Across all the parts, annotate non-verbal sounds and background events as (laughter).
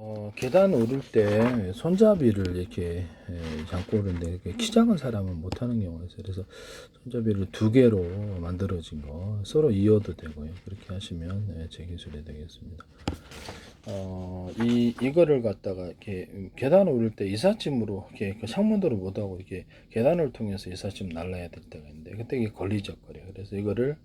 어, 계단 오를 때 손잡이를 이렇게 에, 잡고 오는데 이렇게 키 작은 사람은 못 하는 경우가 있어요. 그래서 손잡이를 두 개로 만들어진 거 서로 이어도 되고요. 그렇게 하시면 예, 제 기술이 되겠습니다. 어, 이 이거를 갖다가 이렇게 계단 오를 때 이삿짐으로 이렇게 그 창문도를 못 하고 이렇게 계단을 통해서 이삿짐 날라야 될 때가 있는데 그때 이게 걸리적거려요. 그래서 이거를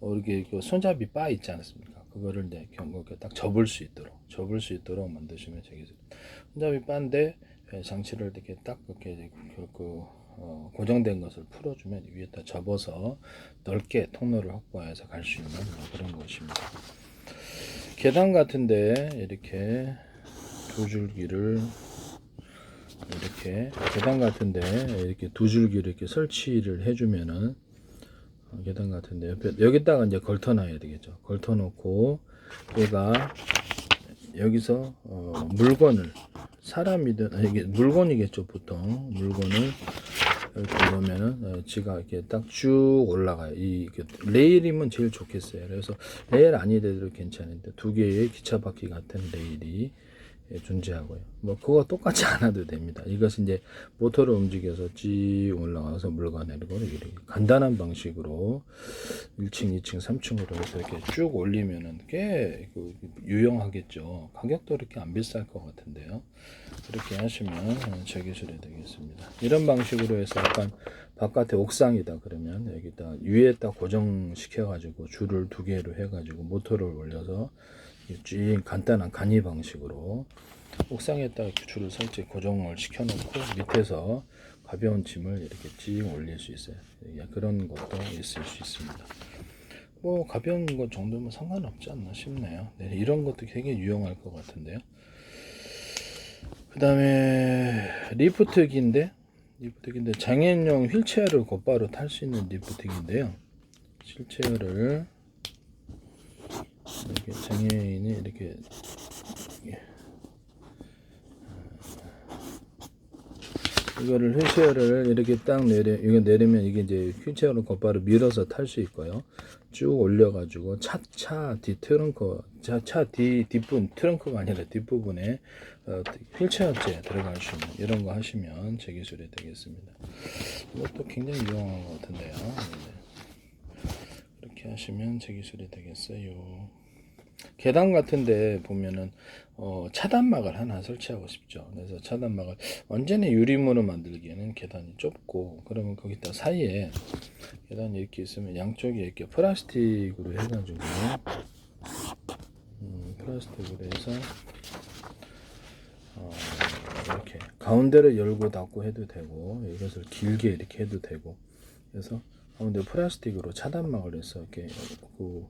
어, 이렇게 그 손잡이 바 있지 않습니까? 그거를 이제 경고게 딱 접을 수 있도록 접을 수 있도록 만드시면 되겠습니다. 손잡이 바인데 예, 장치를 이렇게 딱 이제 그, 그, 어, 고정된 것을 풀어주면 위에다 접어서 넓게 통로를 확보해서 갈 수 있는 그런 것입니다. 계단 같은데 이렇게 두 줄기를 이렇게 계단 같은데 이렇게 두 줄기를 이렇게 설치를 해주면은 어, 계단 같은데 옆에 여기다가 이제 걸터놔야 되겠죠. 걸터놓고 얘가 여기서 어, 물건을 사람이든 아니, 이게 물건이겠죠 보통 물건을 이렇게 놓으면은 어, 지가 이렇게 딱 쭉 올라가요. 이 레일이면 제일 좋겠어요. 그래서 레일 아니더라도 괜찮은데 두 개의 기차 바퀴 같은 레일이 예, 존재하고요. 뭐 그거 똑같이 않아도 됩니다. 이것은 이제 모터를 움직여서 쭉 올라가서 물건 내리고 이렇게 간단한 방식으로 1층, 2층, 3층으로 해서 이렇게 쭉 올리면은 꽤그 유용하겠죠. 가격도 이렇게 안 비쌀 것 같은데요. 그렇게 하시면 제 기술이 되겠습니다. 이런 방식으로 해서 약간 바깥에 옥상이다 그러면 여기다 위에다 고정시켜 가지고 줄을 두 개로 해 가지고 모터를 올려서 쭉 간단한 간이 방식으로 옥상에다 이렇게 줄을 설치 고정을 시켜놓고 밑에서 가벼운 짐을 이렇게 쭉 올릴 수 있어요. 예, 그런 것도 있을 수 있습니다. 뭐 가벼운 것 정도면 상관없지 않나 싶네요. 네, 이런 것도 되게 유용할 것 같은데요. 그 다음에 리프트기인데 리프트기인데 장애인용 휠체어를 곧바로 탈 수 있는 리프트기인데요. 휠체어를 이렇게 장애인이 이렇게 이거를 휠체어를 이렇게 딱 내려 이거 내리면 이게 이제 휠체어를 곧바로 밀어서 탈 수 있고요. 쭉 올려가지고 차차 뒤 트렁크 차차뒤 뒷부분 트렁크가 아니라 뒷부분에 어, 휠체어째 들어갈 수 있는 이런 거 하시면 제 기술이 되겠습니다. 이것도 굉장히 유용한 것 같은데요. 네. 이렇게 하시면 제 기술이 되겠어요. 계단 같은데 보면은 어, 차단막을 하나 설치하고 싶죠. 그래서 차단막을 완전히 유리문으로 만들기에는 계단이 좁고 그러면 거기다 사이에 계단이 이렇게 있으면 양쪽에 이렇게 플라스틱으로 해가지고 음, 플라스틱으로 해서 어, 이렇게 가운데를 열고 닫고 해도 되고 이것을 길게 이렇게 해도 되고 그래서 가운데 플라스틱으로 차단막을 해서 이렇게 그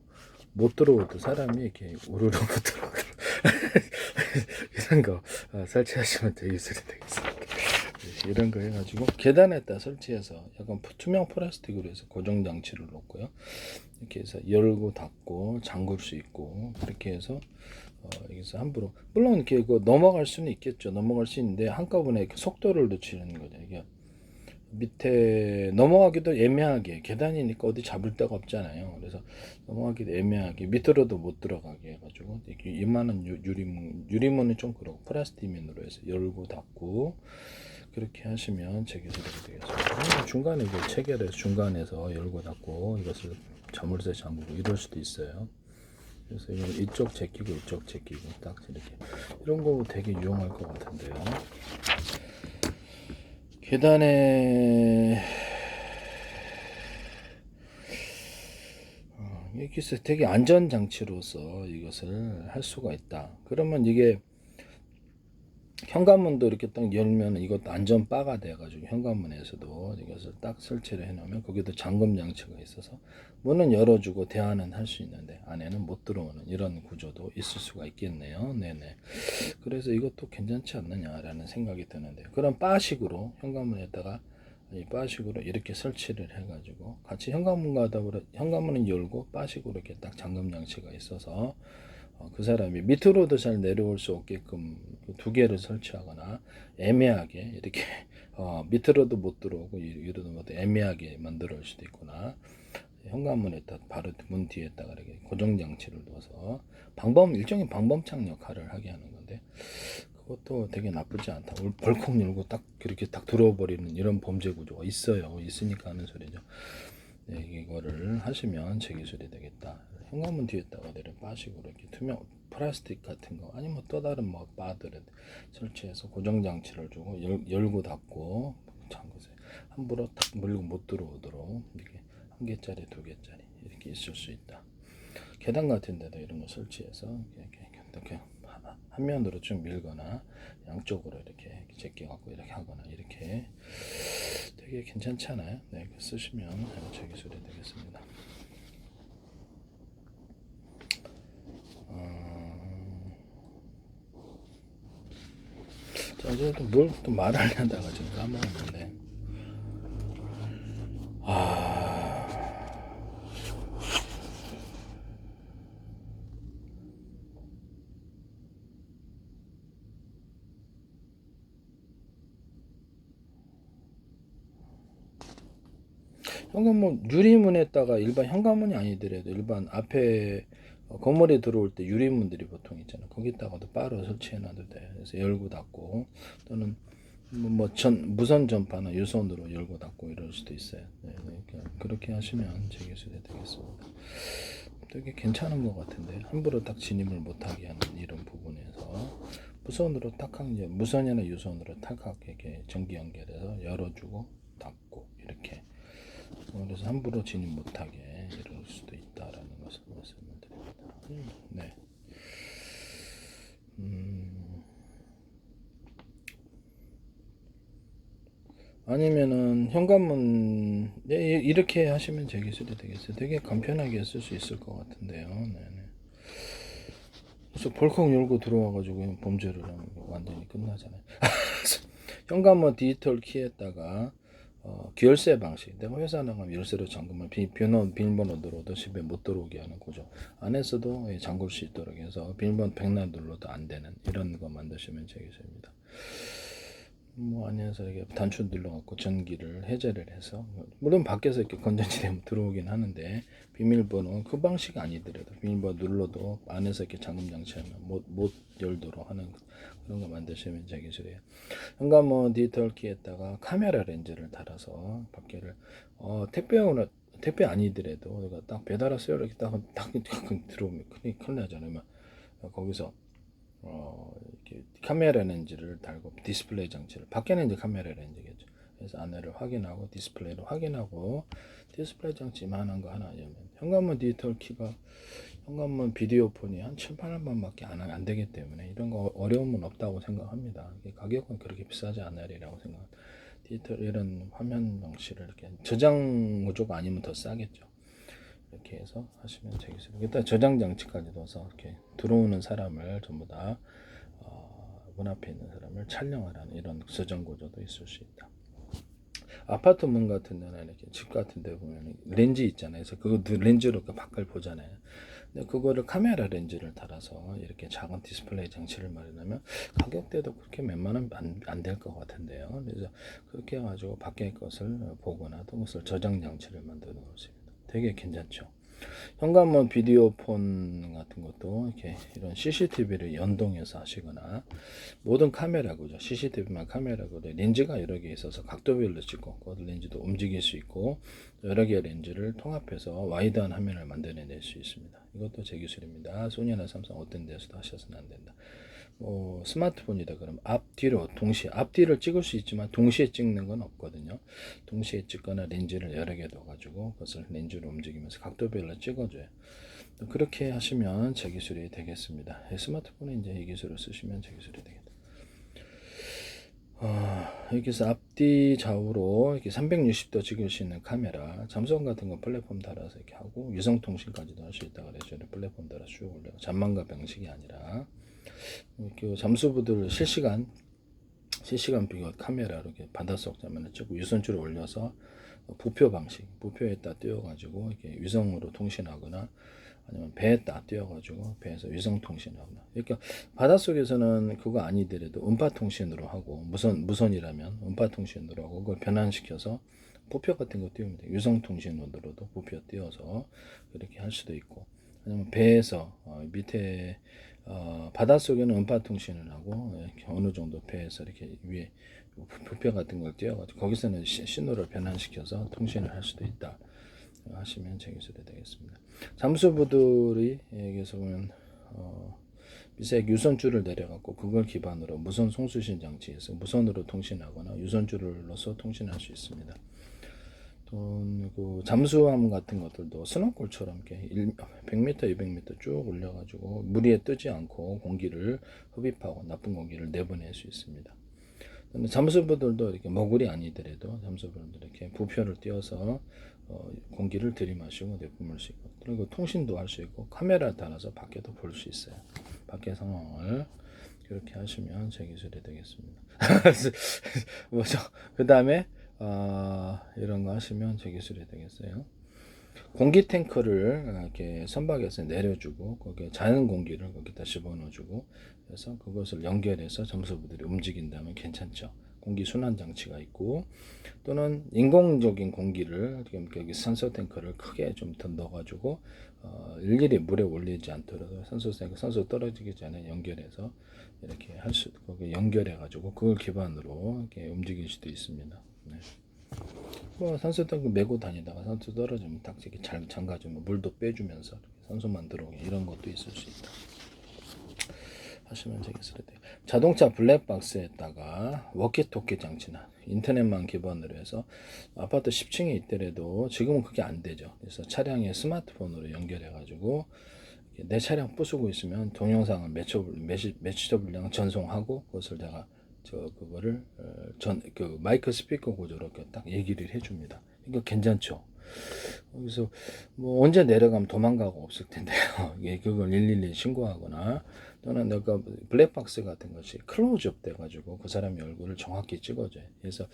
못 들어오도 사람이 이렇게 우르르 못 들어오고 (laughs) 이런 거 어, 설치하시면 기술이 되겠습니다. 네, 이런 거 해가지고 계단에다 설치해서 약간 투명 플라스틱으로 해서 고정 장치를 놓고요. 이렇게 해서 열고 닫고 잠글 수 있고 그렇게 해서 어, 여기서 함부로 물론 이렇게 그 넘어갈 수는 있겠죠. 넘어갈 수 있는데 한꺼번에 이렇게 속도를 늦추는 거죠. 이게 밑에 넘어가기도 애매하게 계단이니까 어디 잡을 데가 없잖아요. 그래서 넘어가기도 애매하게 밑으로도 못 들어가게 해가지고 이만한 유- 유리문 유리문은 좀 그렇고 플라스틱면으로 해서 열고 닫고 그렇게 하시면 제기술이 되겠습니다. 중간에 이제 체결해서 중간에서 열고 닫고 이것을 자물쇠 잠그고 이럴 수도 있어요. 그래서 이거 이쪽 제끼고 이쪽 제끼고 딱 이렇게 이런 거 되게 유용할 것 같은데요. 계단에 어, 이렇게 되게 안전 장치로서 이것을 할 수가 있다. 그러면 이게 현관문도 이렇게 딱 열면 이것도 안전 바가 돼가지고 현관문에서도 이것을 딱 설치를 해놓으면 거기도 잠금 장치가 있어서 문은 열어주고 대화는 할 수 있는데 안에는 못 들어오는 이런 구조도 있을 수가 있겠네요. 네네. 그래서 이것도 괜찮지 않느냐라는 생각이 드는데 그런 바식으로 현관문에다가 이 바식으로 이렇게 설치를 해가지고 같이 현관문과 더불어 현관문은 열고 바식으로 이렇게 딱 잠금 장치가 있어서 어, 그 사람이 밑으로도 잘 내려올 수 없게끔 그두 개를 설치하거나 애매하게 이렇게 (laughs) 어, 밑으로도 못 들어오고 위- 위로도 못 애매하게 만들어 올 수도 있구나 현관문에다 바로 문 뒤에다가 이렇게 고정 장치를 둬서 방범 일종의 방범창 역할을 하게 하는 건데 그것도 되게 나쁘지 않다. 울- 벌컥 열고 딱 그렇게 딱 들어버리는 이런 범죄 구조가 있어요. 있으니까 하는 소리죠. 네, 이거를 하시면 제 기술이 되겠다. 현관문 뒤에다가 내려 빠시고 이렇게 투명 플라스틱 같은 거 아니면 또 다른 뭐 바들을 설치해서 고정 장치를 주고 열, 열고 닫고 잠그세 함부로 탁 물고 못 들어오도록 이렇게 한 개짜리 두 개짜리 이렇게 있을 수 있다. 계단 같은 데도 이런 거 설치해서 이렇게, 이렇게, 한 면으로 쭉 밀거나 양쪽으로 이렇게 제껴 갖고 이렇게 하거나 이렇게 되게 괜찮지 않아요? 네, 쓰시면 제 기술이 되겠습니다. 어... 자, 이제 또뭘또 말하려다가 지금 까먹었는데. 아. 유리문에다가 일반 현관문이 아니더라도 일반 앞에 어, 건물에 들어올 때 유리문들이 보통 있잖아요. 거기다가도 바로 설치해 놔도 돼. 그래서 열고 닫고 또는 뭐 전 무선 전파나 유선으로 열고 닫고 이럴 수도 있어요. 네, 네, 그냥 그렇게 하시면 제 기술이 되겠습니다. 되게 괜찮은 것 같은데 함부로 딱 진입을 못하게 하는 이런 부분에서 무선으로 탁하게 이제 무선이나 유선으로 탁 하게 이렇게 전기 연결해서 열어주고 그래서 함부로 진입 못하게 이럴 수도 있다라는 것을 말씀을 드립니다. 음, 네. 음, 아니면은 현관문 네, 이- 이렇게 하시면 제 기술이 되겠어요. 되게 간편하게 쓸 수 있을 것 같은데요. 네네. 그래서 벌컥 열고 들어와가지고 범죄를 완전히 끝나잖아요. (laughs) 현관문 디지털 키에다가 어, 기열쇠 방식. 내가 회사 나가면 열쇠로 비, 비번, 비밀번호 눌러도 집에 못 들어오게 하는 구조. 안에서도 예, 잠글 수 있도록 해서 비밀번호 백날 눌러도 안 되는 이런 거 만드시면 되겠습니다. 뭐 안에서 이렇게 단추 눌러갖고 전기를 해제를 해서 물론 밖에서 이렇게 건전지 되면 들어오긴 하는데 비밀번호 그 방식 아니더라도 비밀번호 눌러도 안에서 이렇게 잠금 장치하면 못, 못 열도록 하는 그런 거 만드시면 제 기술이에요. 현관문 디지털 키에다가 카메라 렌즈를 달아서 밖에를 어, 택배 오늘 택배 아니더라도 내가 딱 배달 왔어요 이렇게 딱, 딱, 딱 들어오면 큰일, 큰일 나잖아요. 막 거기서 어, 이렇게 카메라 렌즈를 달고 디스플레이 장치를 밖에는 이제 카메라 렌즈겠죠. 그래서 안에를 확인하고 디스플레이를 확인하고 디스플레이 장치만한 거 하나 열면 현관문 디지털 키가 현관문 비디오 폰이 한 7, 8만 원밖에 안, 안 되기 때문에 이런 거 어려움은 없다고 생각합니다. 가격은 그렇게 비싸지 않으리라고 생각. 디지털 이런 화면 방식을 이렇게 저장 구조가 아니면 더 싸겠죠. 이렇게 해서 하시면 되겠습니다. 일단 저장 장치까지 넣어서 이렇게 들어오는 사람을 전부 다 어, 문 앞에 있는 사람을 촬영하라는 이런 저장 구조도 있을 수 있다. 아파트 문 같은 데는 이렇게 집 같은 데 보면 렌즈 있잖아요. 그래서 누- 렌즈로 그 밖을 보잖아요. 그거를 카메라 렌즈를 달아서 이렇게 작은 디스플레이 장치를 마련하면 가격대도 그렇게 웬만하면 안 될 것 같은데요. 그래서 그렇게 해가지고 밖의 것을 보거나 또 그것을 저장 장치를 만드는 것입니다. 되게 괜찮죠. 현관문 비디오 폰 같은 것도 이렇게 이런 CCTV를 연동해서 하시거나 모든 카메라고죠. CCTV만 카메라고 렌즈가 여러 개 있어서 각도별로 찍고 그 렌즈도 움직일 수 있고 여러 개의 렌즈를 통합해서 와이드한 화면을 만들어낼 수 있습니다. 이것도 제 기술입니다. 소니나 삼성 어떤 데서도 하셔서는 안 된다. 뭐 스마트폰이다 그러면 앞뒤로 동시에 앞뒤를 찍을 수 있지만 동시에 찍는 건 없거든요. 동시에 찍거나 렌즈를 여러 개 넣어가지고 그것을 렌즈로 움직이면서 각도별로 찍어줘요. 또 그렇게 하시면 제 기술이 되겠습니다. 예, 스마트폰에 이제 이 기술을 쓰시면 제 기술이 되겠다. 아, 해서 앞뒤 좌우로 이렇게 360도 찍을 수 있는 카메라, 잠수함 같은 거 플랫폼 달아서 이렇게 하고 위성 통신까지도 할 수 있다 그래서 플랫폼 달아 쭉 올려. 잠만가 방식이 아니라 이렇게 잠수부들 실시간 실시간 비교 카메라로 이렇게 바닷속 장면을 찍고 유선줄을 올려서 부표 방식, 부표에다 띄워가지고 이렇게 위성으로 통신하거나 아니면 배에다 띄워가지고 배에서 위성 통신하거나. 그러니까 바닷속에서는 그거 아니더라도 음파 통신으로 하고 무선 무선이라면 음파 통신으로 하고 그걸 변환시켜서 부표 같은 거 띄우면 돼요. 유성 통신원으로도 부표 띄워서 그렇게 할 수도 있고 아니면 배에서 어, 밑에 어, 바닷속에는 음파통신을 하고 이렇게 어느 정도 배에서 이렇게 위에 부표 같은 걸 띄워가지고 거기서는 시- 신호를 변환시켜서 통신을 할 수도 있다 하시면 제기술이 되겠습니다. 잠수부들이 여기서 보면 어, 미세하게 유선줄을 내려갖고 그걸 기반으로 무선 송수신 장치에서 무선으로 통신하거나 유선줄을 넣어서 통신할 수 있습니다. 또그 잠수함 같은 것들도 스노클처럼 이렇게 1, 100m, 200m 쭉 올려가지고 물 위에 뜨지 않고 공기를 흡입하고 나쁜 공기를 내보낼 수 있습니다. 잠수부들도 이렇게 머글이 아니더라도 잠수부들도 이렇게 부표를 띄워서 어, 공기를 들이마시고 내뿜을 수 있고 그리고 통신도 할 수 있고 카메라 달아서 밖에도 볼 수 있어요. 밖의 상황을 그렇게 하시면 제 기술이 되겠습니다. (laughs) 뭐죠? 그 다음에 어, 이런 거 하시면 제 기술이 되겠어요. 공기 탱크를 이렇게 선박에서 내려주고 거기에 자연 공기를 거기다 집어넣어주고 그래서 그것을 연결해서 잠수부들이 움직인다면 괜찮죠. 공기 순환 장치가 있고 또는 인공적인 공기를 지금 여기 산소 탱크를 크게 좀 더 넣어가지고 어, 일일이 물에 올리지 않더라도 산소 탱크 산소 떨어지기 전에 연결해서 이렇게 할 수, 거기 연결해가지고 그걸 기반으로 이렇게 움직일 수도 있습니다. 네. 뭐 산소 탱크 메고 다니다가 산소 떨어지면 딱 이렇게 잘 잠가주면 물도 빼주면서 산소만 들어오게 이런 것도 있을 수 있다. 하시면 되겠어요. 자동차 블랙박스에다가 워키토키 장치나 인터넷만 기반으로 해서 아파트 10층에 있더라도 지금은 그게 안 되죠. 그래서 차량에 스마트폰으로 연결해 가지고 내 차량 부수고 있으면 동영상을 매초 매시 매치도 분량 전송하고 그것을 내가 저 그거를 어, 전그 마이크 스피커 구조로 이렇게 딱 얘기를 해줍니다. 이거 괜찮죠? 그래서 뭐 언제 내려가면 도망가고 없을 텐데요. (laughs) 예, 그걸 112 신고하거나 또는 내가 블랙박스 같은 것이 클로즈업 돼가지고 그 사람의 얼굴을 정확히 찍어줘요. 그래서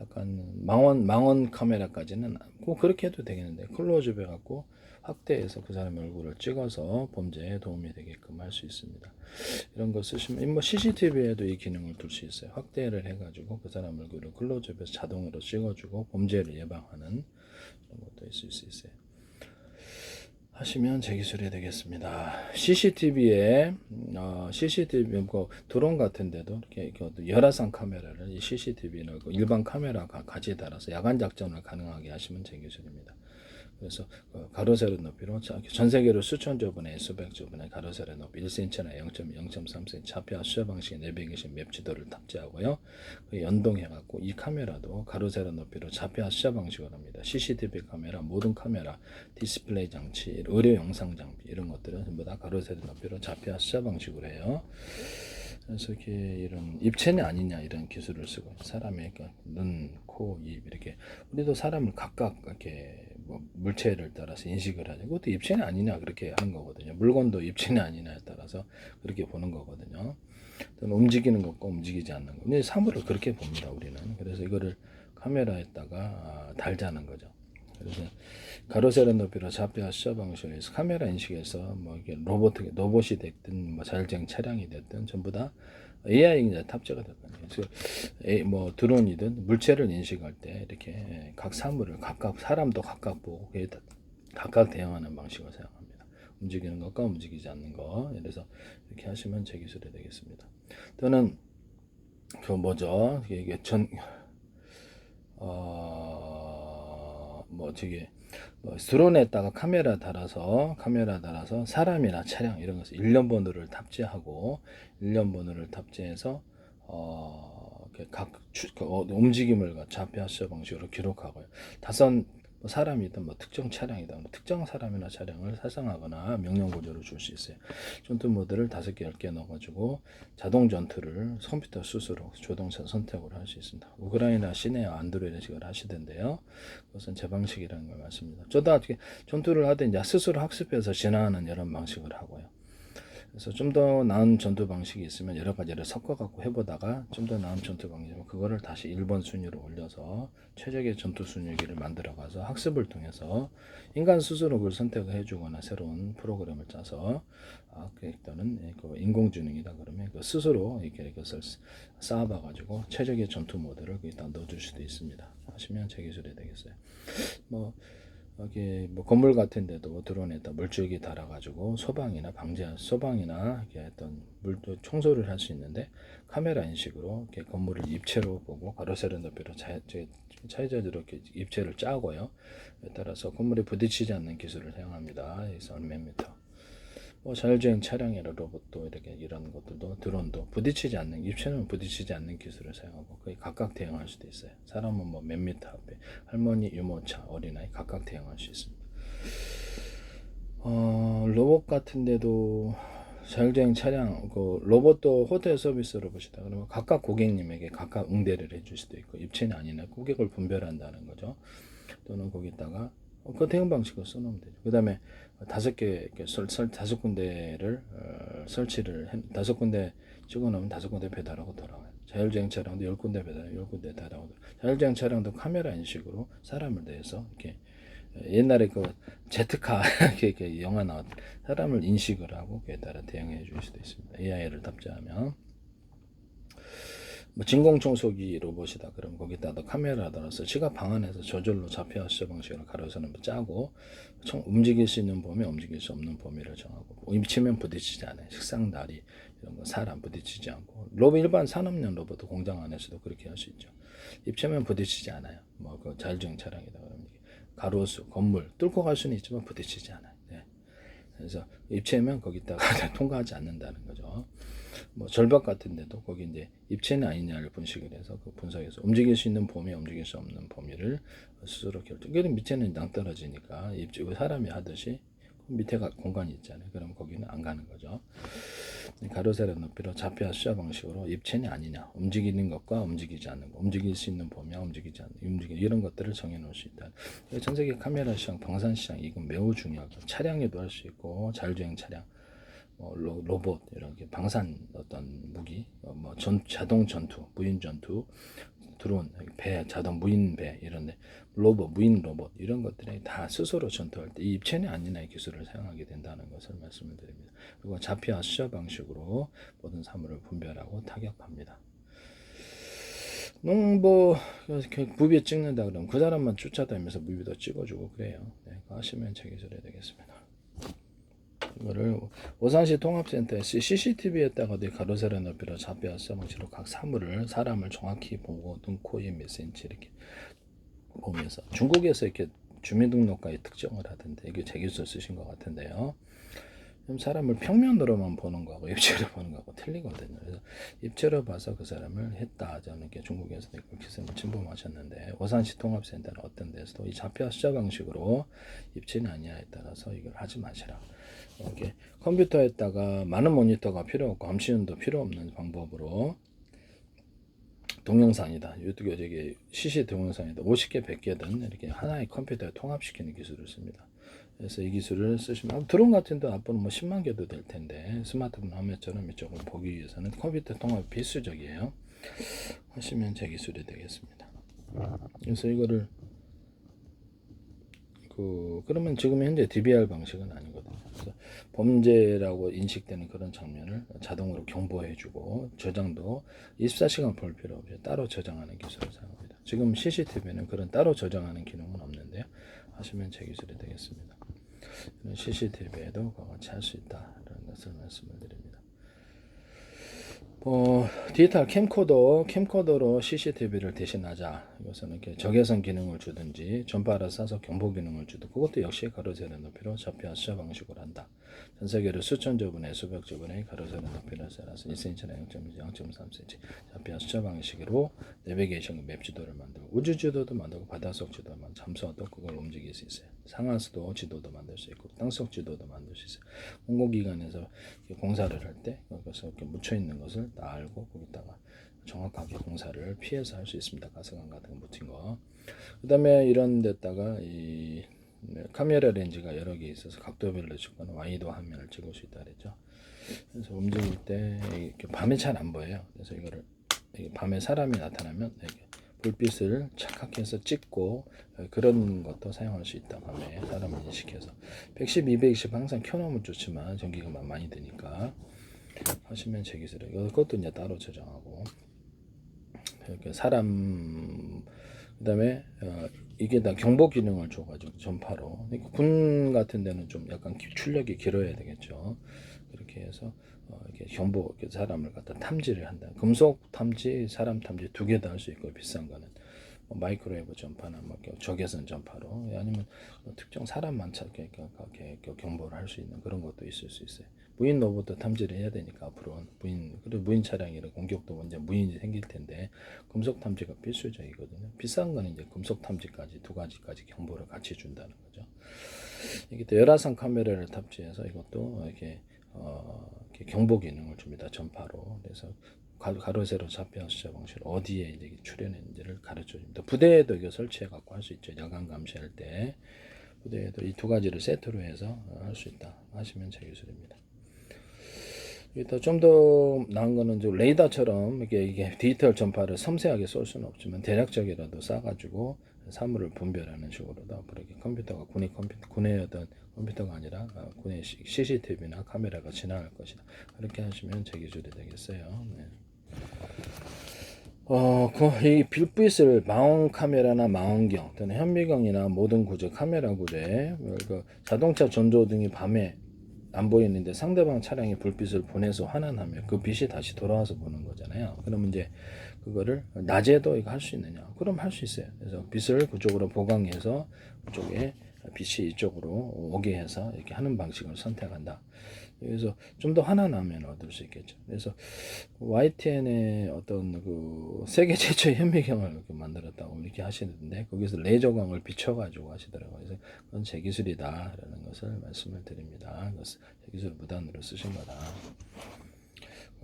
약간 망원 망원 카메라까지는 꼭 그렇게 해도 되겠는데 클로즈업 해갖고 확대해서 그 사람의 얼굴을 찍어서 범죄에 도움이 되게끔 할 수 있습니다. 이런 거 쓰시면 뭐 CCTV에도 이 기능을 둘 수 있어요. 확대를 해가지고 그 사람 얼굴을 클로즈업해서 자동으로 찍어주고 범죄를 예방하는 그런 것도 있을 수 있어요. 하시면 제 기술이 되겠습니다. CCTV에 어, CCTV 뭐 드론 같은데도 이렇게, 이렇게 열화상 카메라를 이 CCTV나 그 일반 카메라가 같이 달아서 야간 작전을 가능하게 하시면 제 기술입니다. 그래서 그 가로 세로 높이로 자- 전 세계로 수천 조 분의 수백 조 분의 가로 세로 높이 1cm나 0.0.3cm 차폐와 수여 방식의 내비게이션 맵 지도를 탑재하고요. 그 연동해 갖고 이 카메라도 가로 세로 높이로 차폐와 수여 방식으로 합니다. CCTV 카메라, 모든 카메라, 디스플레이 장치, 의료 영상 장비 이런 것들은 전부 다 가로 세로 높이로 차폐와 수여 방식으로 해요. 그래서 이렇게 이런 입체는 아니냐 이런 기술을 쓰고 사람의 그러니까 눈, 코, 입 이렇게 우리도 사람을 각각 이렇게 뭐 물체를 따라서 인식을 하죠. 그것도 입체는 아니냐 그렇게 하는 거거든요. 물건도 입체는 아니냐에 따라서 그렇게 보는 거거든요. 움직이는 것과 움직이지 않는 것. 사물을 그렇게 봅니다. 우리는. 그래서 이거를 카메라에다가 아, 달자는 거죠. 그래서 가로 세로 높이로 좌표와 수저 방식에서 카메라 인식해서 뭐 이게 로봇 로봇이 됐든 뭐 자율주행 차량이 됐든 전부 다 AI 이제 탑재가 됐거든요. 그래서 A- 뭐 드론이든 물체를 인식할 때 이렇게 각 사물을 각각 사람도 각각 보고 각각 대응하는 방식을 사용합니다. 움직이는 것과 움직이지 않는 것. 그래서 이렇게 하시면 제 기술이 되겠습니다. 또는 그 뭐죠? 이게 전 어, 뭐 저기 뭐 드론에다가 카메라 달아서 카메라 달아서 사람이나 차량 이런 것을 일련 번호를 탑재하고 일련 번호를 탑재해서 어, 이렇게 각 추, 그 어, 움직임을 좌표 수저 방식으로 기록하고요. 다섯 뭐 사람이든 뭐 특정 차량이든 뭐 특정 사람이나 차량을 사상하거나 명령 구조를 줄 수 있어요. 전투 모드를 다섯 개, 열 개 넣어가지고 자동 전투를 컴퓨터 스스로 조동사 선택으로 할수 있습니다. 우크라이나 시내와 안드로이드식을 하시던데요. 그것은 제 방식이라는 걸 말씀입니다. 저도 어떻게 전투를 하든 이제 스스로 학습해서 진화하는 이런 방식을 하고요. 그래서 좀 더 나은 전투 방식이 있으면 여러 가지를 섞어 갖고 해보다가 좀 더 나은 전투 방식이면 그거를 다시 1번 순위로 올려서 최적의 전투 순위기를 만들어 가서 학습을 통해서 인간 스스로 그걸 선택을 해주거나 새로운 프로그램을 짜서 아, 그때는 그 인공지능이다 그러면 그 스스로 이렇게 그것을 쌓아봐 가지고 최적의 전투 모드를 거기다 넣어줄 수도 있습니다. 하시면 제 기술이 되겠어요. 뭐 여기 뭐 건물 같은 데도 드론에다 물줄기 달아가지고 소방이나 방제, 소방이나 이렇게 어떤 물 청소를 할 수 있는데 카메라 인식으로 이렇게 건물을 입체로 보고 가로세로 자, 차이저대로 이렇게 입체를 짜고요. 에 따라서 건물에 부딪히지 않는 기술을 사용합니다. 그래서 몇 미터. 뭐 자율주행 차량이나 로봇도 이렇게 이런 것들도 드론도 부딪히지 않는 입체는 부딪히지 않는 기술을 사용하고 거의 각각 대응할 수도 있어요. 사람은 뭐 몇 미터 앞에 할머니, 유모차, 어린아이 각각 대응할 수 있습니다. 어, 로봇 같은데도 자율주행 차량 그 로봇도 호텔 서비스 로봇이다. 그러면 각각 고객님에게 각각 응대를 해줄 수도 있고 입체는 아니나 고객을 분별한다는 거죠. 또는 거기다가 어, 그 대응 방식을 써놓으면 되죠. 그 다음에 다섯 개 설, 설 다섯 군데를 어, 설치를 해, 다섯 군데 찍어놓으면 다섯 군데 배달하고 돌아와요. 자율주행 차량도 열 군데 배달, 열 군데 배달하고. 자율주행 차량도 카메라 인식으로 사람을 대해서 이렇게 어, 옛날에 그 제트카 (laughs) 이렇게 영화 나왔 사람을 인식을 하고 그에 따라 대응해 줄 수도 있습니다. AI를 탑재하면 뭐 진공 청소기 로봇이다. 그럼 거기다가 카메라 달아서 지가 방 안에서 저절로 좌표 수저 방식으로 가로세는 짜고 청, 움직일 수 있는 범위, 움직일 수 없는 범위를 정하고 입치면 부딪히지 않아요. 식상 다리 이런 거 사람 부딪히지 않고 로봇 일반 산업용 로봇 공장 안에서도 그렇게 할 수 있죠. 입체면 부딪히지 않아요. 뭐 그 자율주행 차량이다 그러면 가로수, 건물 뚫고 갈 수는 있지만 부딪히지 않아요. 네. 그래서 입체면 거기다가 (laughs) 통과하지 않는다는 거죠. 뭐 절벽 같은 데도 거기 이제 입체는 아니냐를 분식을 해서 그 분석해서 움직일 수 있는 범위, 움직일 수 없는 범위를 스스로 결정. 그래도 밑에는 낭떨어지니까 입체 사람이 하듯이 그 밑에가 공간이 있잖아요. 그럼 거기는 안 가는 거죠. 가로세로 높이로 좌표 수자 방식으로 입체는 아니냐, 움직이는 것과 움직이지 않는 것, 움직일 수 있는 범위와 움직이지 않는 움직이 이런 것들을 정해 놓을 수 있다. 전 세계 카메라 시장, 방산 시장 이건 매우 중요하고 차량에도 할 수 있고 자율주행 차량. 뭐 로, 로봇 이렇게 방산 어떤 무기 어, 뭐 전, 자동 전투 무인 전투 드론 배 자동 무인 배 이런데 로봇 무인 로봇 이런 것들이 다 스스로 전투할 때 이 입체는 아니나의 기술을 사용하게 된다는 것을 말씀을 드립니다. 그리고 좌표와 수저 방식으로 모든 사물을 분별하고 타격합니다. 농뭐 이렇게 무비 찍는다 그러면 그 사람만 쫓아다니면서 무비도 찍어주고 그래요. 네, 하시면 제 기술이 되겠습니다. 이거를 오산시 통합센터에 CCTV에다가 내 가로세로 높이로 좌표 수방식으로 각 사물을 사람을 정확히 보고 눈, 코, 입 몇 센치 이렇게 보면서 중국에서 이렇게 주민등록과의 특정을 하던데 이게 제 기술 쓰신 것 같은데요. 사람을 평면으로만 보는 거하고 입체로 보는 거하고 틀리거든요. 그래서 입체로 봐서 그 사람을 했다. 저는 이렇게 중국에서 그 기술을 침범하셨는데 오산시 통합센터는 어떤 데서도 이 좌표 숫자 방식으로 입체는 아니냐에 따라서 이걸 하지 마시라. 이렇게 컴퓨터에다가 많은 모니터가 필요 없고 감시원도 필요 없는 방법으로 동영상이다. 유튜브 저기 CC 동영상이다. 50개, 100개든 이렇게 하나의 컴퓨터에 통합시키는 기술을 씁니다. 그래서 이 기술을 쓰시면 드론 같은 데 앞으로 뭐 10만 개도 될 텐데 스마트폰 화면처럼 이쪽을 보기 위해서는 컴퓨터 통합이 필수적이에요. 하시면 제 기술이 되겠습니다. 그래서 이거를 그 그러면 지금 현재 DVR 방식은 아니거든요. 그래서 범죄라고 인식되는 그런 장면을 자동으로 경보해주고 저장도 24시간 볼 필요 없이 따로 저장하는 기술을 사용합니다. 지금 CCTV는 그런 따로 저장하는 기능은 없는데요. 하시면 제 기술이 되겠습니다. CCTV에도 같이 할 수 있다라는 것을 말씀을 드립니다. 어, 디지털 캠코더, 캠코더로 CCTV를 대신하자. 이것은 이렇게 적외선 기능을 주든지 전파를 쏴서 경보 기능을 주든 그것도 역시 가로세로 높이로 좌표 수자 방식으로 한다. 전 세계로 수천조 분의 수백조 분의 가로세로 높이를 쏴서 1cm나 0.3cm 좌표 수자 방식으로 내비게이션 맵 지도를 만들고 우주 지도도 만들고 바닷속 지도도 만들고 잠수함도 그걸 움직일 수 있어요. 상하수도 지도도 만들 수 있고 땅속 지도도 만들 수 있어요. 공공기관에서 공사를 할때 이렇게 묻혀 있는 것을 다 알고 거기다가 정확하게 공사를 피해서 할 수 있습니다. 가스관 같은 거 묻힌 거. 그 다음에 이런 데다가 이 카메라 렌즈가 여러 개 있어서 각도별로 찍거나 와이드 화면을 찍을 수 있다 그랬죠. 그래서 움직일 때 이렇게 밤에 잘 안 보여요. 그래서 이거를 밤에 사람이 나타나면 이렇게 불빛을 착각해서 찍고 어, 그런 것도 사용할 수 있다. 밤에 사람을 인식해서 110, 220 항상 켜놓으면 좋지만 전기가 많이 드니까 하시면 제 기술에 이것도 이제 따로 저장하고 이렇게 사람 그다음에 어, 이게 다 경보 기능을 줘가지고 전파로 그러니까 군 같은 데는 좀 약간 기- 출력이 길어야 되겠죠. 그렇게 해서 어, 이렇게 경보 이렇게 사람을 갖다 탐지를 한다. 금속 탐지, 사람 탐지 두 개 다 할 수 있고 비싼 거는 뭐 마이크로웨이브 전파나 뭐 적외선 전파로 아니면 뭐 특정 사람만 찾게 경보를 할 수 있는 그런 것도 있을 수 있어요. 무인 로봇도 탐지를 해야 되니까 앞으로 무인 그리고 무인 차량이라 공격도 먼저 무인이 생길 텐데 금속 탐지가 필수적이거든요. 비싼 거는 이제 금속 탐지까지 두 가지까지 경보를 같이 준다는 거죠. 이게 또 열화상 카메라를 탑재해서 이것도 이렇게 어, 이렇게 경보 기능을 줍니다. 전파로. 그래서 가- 가로 세로 좌표 숫자 방식 어디에 이제 출현했는지를 가르쳐 줍니다. 부대에도 이거 설치해 갖고 할 수 있죠. 야간 감시할 때 부대에도 이 두 가지를 세트로 해서 할 수 있다 하시면 제 기술입니다. 일단 좀더 나은 거는 좀 레이더처럼 이게 이게 디지털 전파를 섬세하게 쏠 수는 없지만 대략적이라도 쏴가지고 사물을 분별하는 식으로도 앞으로 이렇게 컴퓨터가 군의 컴퓨터 군의 어떤 컴퓨터가 아니라 어, 군의 CCTV나 카메라가 지나갈 것이다. 그렇게 하시면 제 기술이 되겠어요. 네. 어, 그, 이 불빛을 망원 카메라나 망원경 또는 현미경이나 모든 구조 카메라 구조에 그 자동차 전조등이 밤에 안 보이는데 상대방 차량이 불빛을 보내서 환원하면 그 빛이 다시 돌아와서 보는 거잖아요. 그러면 이제 그거를 낮에도 이거 할 수 있느냐? 그럼 할 수 있어요. 그래서 빛을 그쪽으로 보강해서 그쪽에 빛이 이쪽으로 오게 해서 이렇게 하는 방식을 선택한다. 그래서 좀더 환원하면 얻을 수 있겠죠. 그래서 YTN의 어떤 그 세계 (laughs) 최초의 현미경을 이렇게 만들었다고 이렇게 하시는데 거기서 레이저광을 비춰가지고 하시더라고요. 그래서 그건 제 기술이다라는 것을 말씀을 드립니다. 그것을 제 기술 무단으로 쓰신 거다.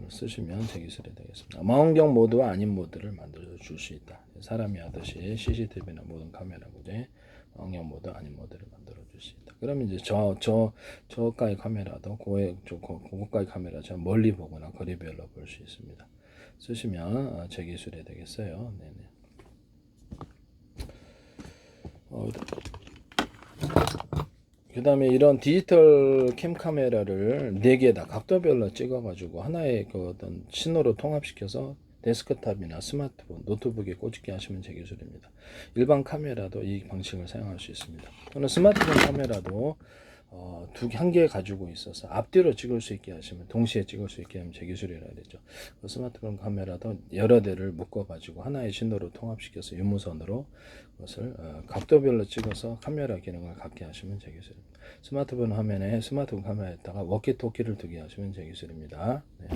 쓰시면 제 기술이 되겠습니다. 망원경 모드와 아닌 모드를 만들어 줄 수 있다. 사람이 하듯이 CCTV나 모든 카메라 구조에 망원경 모드 아닌 모드를 있다. 그러면 이제 저 저 저가의 카메라도 고해 저 고- 고가의 카메라 저 멀리 보거나 거리별로 볼 수 있습니다. 쓰시면 어, 제 기술이 되겠어요. 네네. 어, 그 다음에 이런 디지털 캠 카메라를 네 개다 각도별로 찍어가지고 하나의 그 어떤 신호로 통합시켜서 데스크탑이나 스마트폰, 노트북에 꽂게 하시면 제 기술입니다. 일반 카메라도 이 방식을 사용할 수 있습니다. 또는 스마트폰 카메라도 어, 두 개, 한개 가지고 있어서 앞뒤로 찍을 수 있게 하시면 동시에 찍을 수 있게 하면 제 기술이라 그랬죠. 그 스마트폰 카메라도 여러 대를 묶어가지고 하나의 신호로 통합시켜서 유무선으로 그것을 어, 각도별로 찍어서 카메라 기능을 갖게 하시면 제 기술입니다. 스마트폰 화면에 스마트폰 카메라에다가 워키토키를 두게 하시면 제 기술입니다. 네.